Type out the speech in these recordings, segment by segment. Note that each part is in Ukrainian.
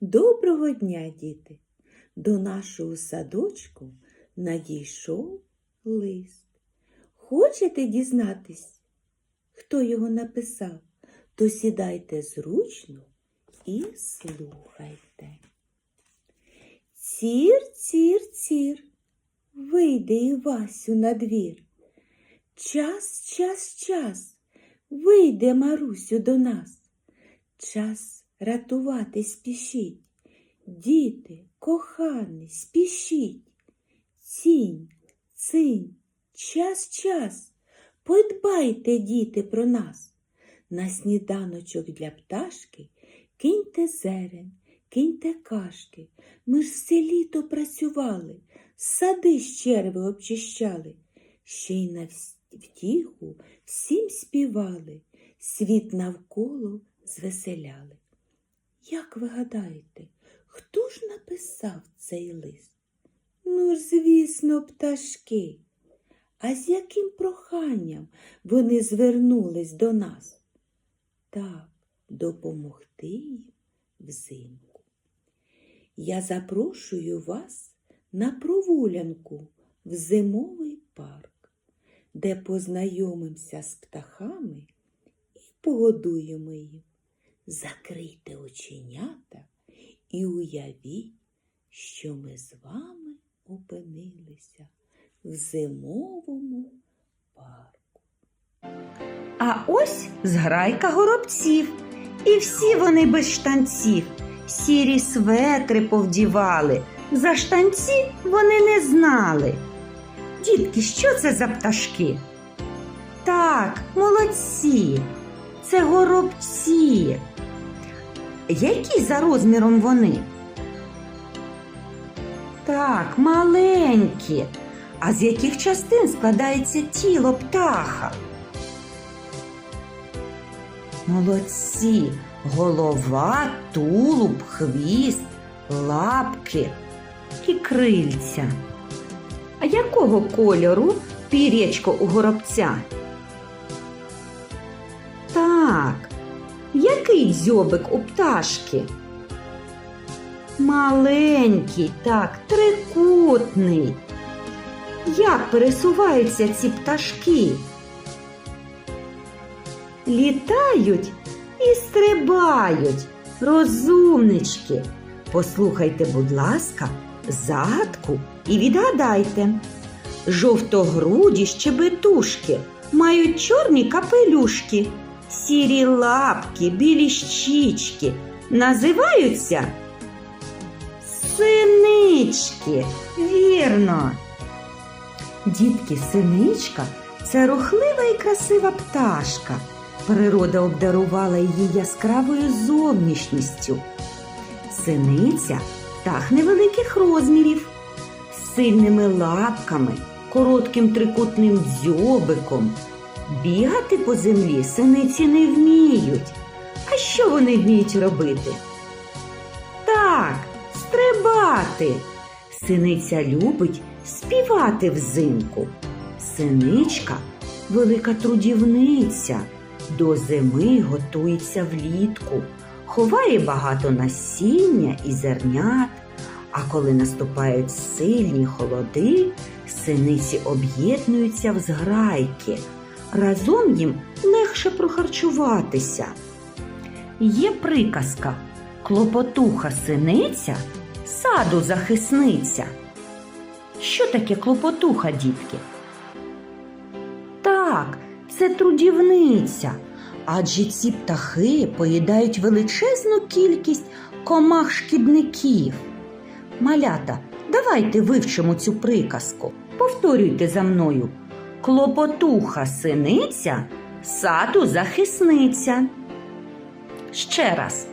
Доброго дня, діти! До нашого садочку надійшов лист. Хочете дізнатись, хто його написав? То сідайте зручно і слухайте. Цір, цір, цір, вийди Івасю на двір. Час, час, час, вийде Марусю до нас. Час рятувати спішіть. Діти, кохані, спішіть. Цінь, цинь, час, час. Подбайте, діти, про нас. На сніданочок для пташки киньте зерен, киньте кашки. Ми ж все літо працювали, сади з черви обчищали, ще й на втіху всім співали, світ навколо звеселяли. Як ви гадаєте, хто ж написав цей лист? Ну звісно, пташки. А з яким проханням вони звернулись до нас? Так, допомогти їм взимку. Я запрошую вас на прогулянку в зимовий парк, де познайомимося з птахами і погодуємо їх. Закрийте оченята і уявіть, що ми з вами опинилися в зимовому парку. А ось зграйка горобців, і всі вони без штанців. Сірі светри повдівали, за штанці вони не знали. Дітки, що це за пташки? Так, молодці, це горобці. Які за розміром вони? Так, маленькі. А з яких частин складається тіло птаха? Молодці, голова, тулуб, хвіст, лапки і крильця. А якого кольору пір'ячко у горобця? Який дзьобик у пташки? Маленький, так, трикутний. Як пересуваються ці пташки? Літають і стрибають, розумнички. Послухайте, будь ласка, загадку і відгадайте. Жовтогруді щебетушки мають чорні капелюшки, сірі лапки, білі щічки. Називаються синички. Вірно. Дітки, синичка це рухлива і красива пташка. Природа обдарувала її яскравою зовнішністю. Синиця птах невеликих розмірів, з сильними лапками, коротким трикутним дзьобиком. Бігати по землі синиці не вміють. А що вони вміють робити? Так, стрибати. Синиця любить співати взимку. Синичка велика трудівниця, до зими готується влітку, ховає багато насіння і зернят. А коли наступають сильні холоди, синиці об'єднуються в зграйки. Разом їм легше прохарчуватися. Є приказка клопотуха синиця, саду захисниця. Що таке клопотуха, дітки? Так, це трудівниця. Адже ці птахи поїдають величезну кількість комах шкідників. Малята, давайте вивчимо цю приказку. Повторюйте за мною. Клопотуха синиця, саду захисниця. Ще раз.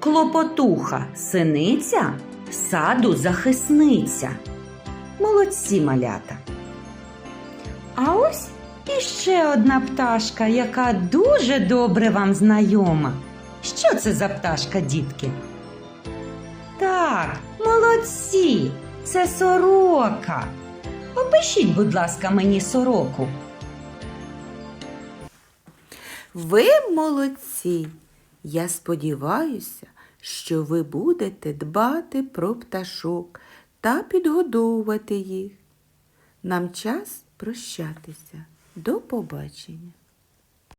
Клопотуха синиця, саду захисниця. Молодці малята. А ось іще одна пташка, яка дуже добре вам знайома. Що це за пташка, дітки? Так, молодці, це сорока. Опишіть, будь ласка, мені сороку. Ви молодці. Я сподіваюся, що ви будете дбати про пташок та підгодовувати їх. Нам час прощатися. До побачення.